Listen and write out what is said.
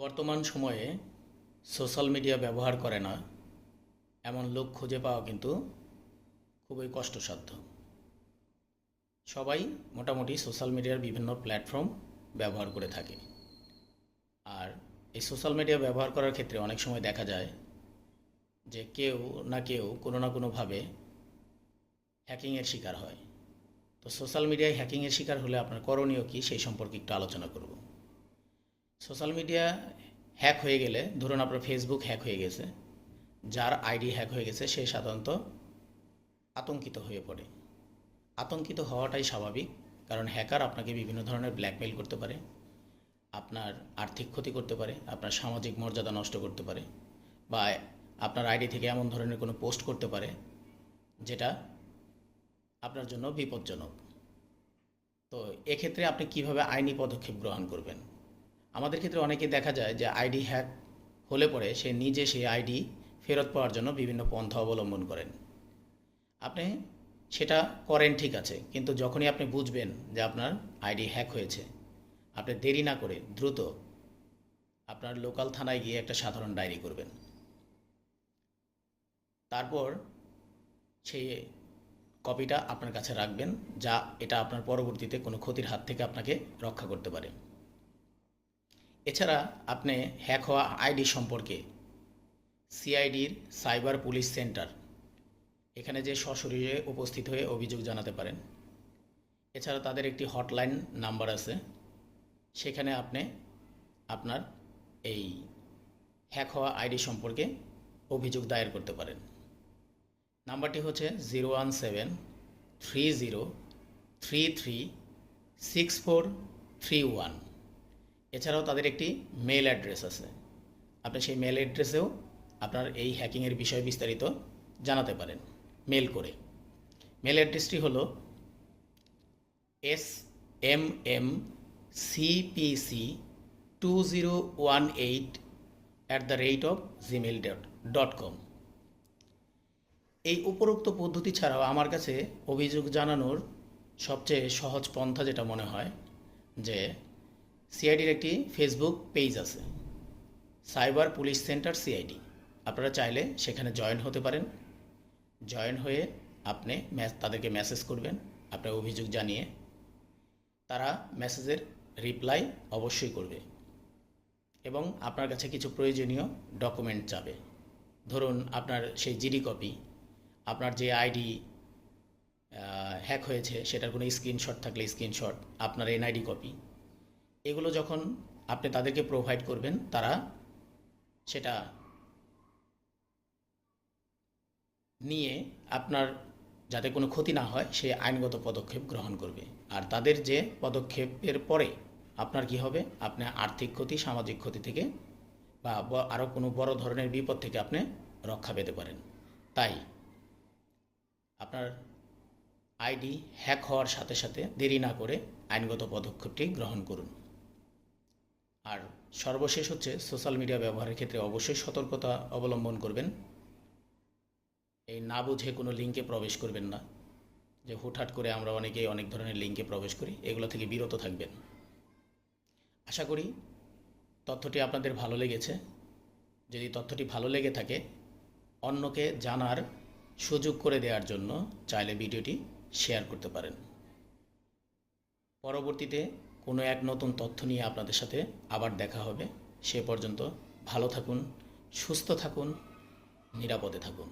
বর্তমান সময়ে social media ব্যবহার করে না, এমন লোক খুঁজে পাওয়া কিন্তু খুবই কষ্টসাধ্য। সবাই মোটামুটি সোশ্যাল মিডিয়ার বিভিন্ন প্ল্যাটফর্ম ব্যবহার করে থাকে। আর এই সোশ্যাল মিডিয়া ব্যবহার করার ক্ষেত্রে অনেক সময় দেখা যায় যে কেউ না কেউ কোনো না কোনোভাবে হ্যাকিংয়ের শিকার হয়। তো সোশ্যাল মিডিয়ায় হ্যাকিংয়ের শিকার হলে আপনার করণীয় কী সেই সম্পর্কে একটু আলোচনা করব। সোশ্যাল মিডিয়া হ্যাক হয়ে গেলে, ধরুন আপনার ফেসবুক হ্যাক হয়ে গেছে, যার আইডি হ্যাক হয়ে গেছে, সে সাধারণত আতঙ্কিত হয়ে পড়ে। আতঙ্কিত হওয়াটাই স্বাভাবিক, কারণ হ্যাকার আপনাকে বিভিন্ন ধরনের ব্ল্যাকমেইল করতে পারে, আপনার আর্থিক ক্ষতি করতে পারে, আপনার সামাজিক মর্যাদা নষ্ট করতে পারে, বা আপনার আইডি থেকে এমন ধরনের কোনো পোস্ট করতে পারে, যেটা আপনার জন্য বিপজ্জনক। তো এক্ষেত্রে আপনি কীভাবে আইনি পদক্ষেপ গ্রহণ করবেন? আমাদের ক্ষেত্রে অনেকে দেখা যায় যে আইডি হ্যাক হলে পরে সে নিজে সেই আইডি ফেরত পাওয়ার জন্য বিভিন্ন পন্থা অবলম্বন করেন। আপনি সেটা করেন ঠিক আছে, কিন্তু যখনই আপনি বুঝবেন যে আপনার আইডি হ্যাক হয়েছে, আপনি দেরি না করে দ্রুত আপনার লোকাল থানায় গিয়ে একটা সাধারণ ডায়েরি করবেন। তারপর সেই কপিটা আপনার কাছে রাখবেন, যা এটা আপনার পরবর্তীতে কোনো ক্ষতির হাত থেকে আপনাকে রক্ষা করতে পারে। এছাড়া আপনি হ্যাক হওয়া আইডি সম্পর্কে সিআইডির সাইবার পুলিশ সেন্টার এখানে যে সশরীরে উপস্থিত হয়ে অভিযোগ জানাতে পারেন। এছাড়া তাদের একটি হটলাইন নাম্বার আছে, সেখানে আপনি আপনার এই হ্যাক হওয়া আইডি সম্পর্কে অভিযোগ দায়ের করতে পারেন। নাম্বারটি হচ্ছে zero one seven three zero three three six four three one এছাড়াও তাদের একটি মেল অ্যাড্রেস আছে। আপনি সেই মেল অ্যাড্রেসেও আপনার এই হ্যাকিংয়ের বিষয়ে বিস্তারিত জানাতে পারেন মেল করে। মেল অ্যাড্রেসটি হল S M M CPC two zero one eight at the rate of Gmail dot dot com এই উপরোক্ত পদ্ধতি ছাড়াও আমার কাছে অভিযোগ জানানোর সবচেয়ে সহজ পন্থা যেটা মনে হয় যে সিআইডির একটি ফেসবুক পেজ আছে। সাইবার পুলিশ সেন্টার সিআইডি আপনারা চাইলে সেখানে জয়েন হতে পারেন। জয়েন হয়ে আপনি তাদেরকে মেসেজ করবেন, আপনার অভিযোগ জানিয়ে। তারা মেসেজের রিপ্লাই অবশ্যই করবে। এবং আপনার কাছে কিছু প্রয়োজনীয় ডকুমেন্ট যাবে। ধরুন আপনার সেই জিডি কপি আপনার যে আইডি হ্যাক হয়েছে, সেটার কোনো স্ক্রিনশট থাকলে স্ক্রিনশট আপনার এনআইডি কপি এগুলো যখন আপনি তাদেরকে প্রোভাইড করবেন, তারা সেটা নিয়ে আপনার যাতে কোনো ক্ষতি না হয়, সে আইনগত পদক্ষেপ গ্রহণ করবে। আর তাদের যে পদক্ষেপের পরে আপনার কি হবে? আপনি আর্থিক ক্ষতি, সামাজিক ক্ষতি থেকে বা আরও কোনো বড় ধরনের বিপদ থেকে আপনি রক্ষা পেতে পারেন। তাই আপনার আইডি হ্যাক হওয়ার সাথে সাথে দেরি না করে আইনগত পদক্ষেপটি গ্রহণ করুন। আর সর্বশেষ হচ্ছে সোশ্যাল মিডিয়া ব্যবহারের ক্ষেত্রে অবশ্যই সতর্কতা অবলম্বন করবেন। এই না বুঝে কোনো লিঙ্কে প্রবেশ করবেন না। যে হুটহাট করে আমরা অনেকেই অনেক ধরনের লিঙ্কে প্রবেশ করি, এগুলো থেকে বিরত থাকবেন। আশা করি তথ্যটি আপনাদের ভালো লেগেছে। যদি তথ্যটি ভালো লেগে থাকে, অন্যকে জানার সুযোগ করে দেওয়ার জন্য চাইলে ভিডিওটি শেয়ার করতে পারেন। পরবর্তীতে কোনো এক নতুন তথ্য নিয়ে আপনাদের সাথে আবার দেখা হবে। সে পর্যন্ত ভালো থাকুন, সুস্থ থাকুন, নিরাপদে থাকুন।